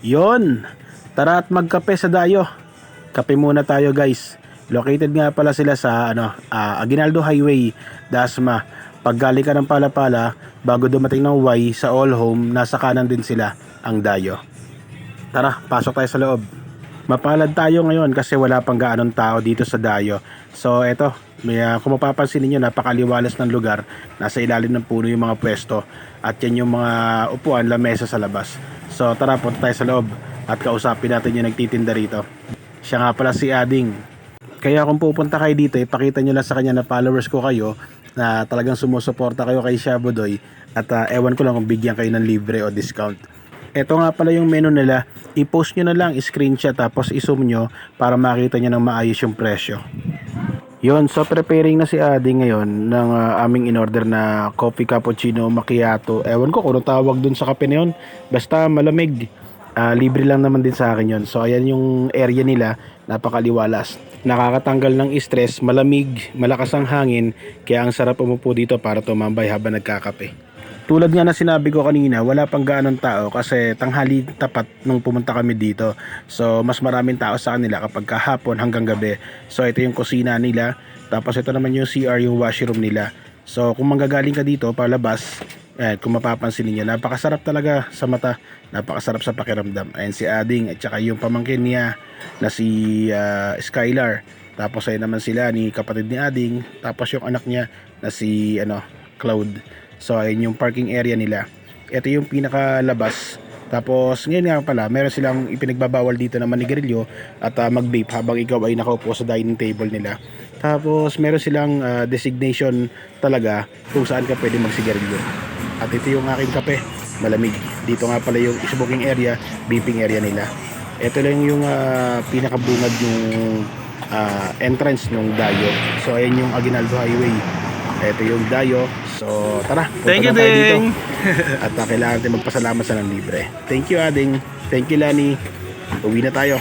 Yon. Tara at magkape sa dayo. Kape muna tayo guys. Located nga pala sila sa ano, ah, Aguinaldo Highway, Dasma. Pag galing ka ng Palapala, bago dumating ng Y sa All Home, nasa kanan din sila ang dayo. Tara, pasok tayo sa loob. Mapalad tayo ngayon kasi wala pang gaanong tao dito sa dayo. So eto, may, ah, kung mapapansin niyo napakaliwalas ng lugar. Nasa ilalim ng puno yung mga pwesto at yan yung mga upuan, lamesa sa labas. So tara, punta tayo sa loob at kausapin natin yung nagtitinda rito. Siya nga pala si Ading. Kaya kung pupunta kayo dito, ipakita nyo lang sa kanya na followers ko kayo na talagang sumusuporta kayo kay Shabodoy at ah, ewan ko lang kung bigyan kayo ng libre o discount. Ito nga pala yung menu nila. I-post nyo na lang, screenshot tapos i-zoom nyo para makita nyo ng maayos yung presyo. Yon, so preparing na si Adi ngayon ng ah, aming in-order na coffee cappuccino macchiato. Ewan ko kung anong tawag dun sa kape na yun. Basta malamig. Ah, libre lang naman din sa akin yon. So ayan yung area nila, napakaliwalas. Nakakatanggal ng stress, malamig, malakas ang hangin, kaya ang sarap umupo dito para tumambay habang nagkakape. Tulad nga na sinabi ko kanina, wala pang gaanong tao kasi tanghali tapat nung pumunta kami dito. So mas maraming tao sa kanila kapag kahapon hanggang gabi. So ito yung kusina nila, tapos ito naman yung CR, yung washroom nila. So kung manggagaling ka dito palabas, eh, kung mapapansin niyo, napakasarap talaga sa mata, napakasarap sa pakiramdam. Ayan si Ading at saka yung pamangkin niya na si ah, Skylar. Tapos ay naman sila ni kapatid ni Ading, tapos yung anak niya na si ano, Cloud. So ayun yung parking area nila. Ito yung pinakalabas. Tapos ngayon nga pala, meron silang ipinagbabawal dito na manigarilyo at ah, mag-vape habang ikaw ay nakaupo sa dining table nila. Tapos meron silang ah, designation talaga kung saan ka pwede magsigarilyo. At ito yung aking kape, malamig. Dito nga pala yung smoking area, vaping area nila. Ito lang yung ah, pinakabungad yung ah, entrance ng Dayo. So ayan yung Aguinaldo Highway. Ito yung Dayo. So tara, Thank you. Ding. At uh, kailangan natin magpasalamat sa ng libre. Thank you, Ading. Thank you, Lani. Uwi na tayo.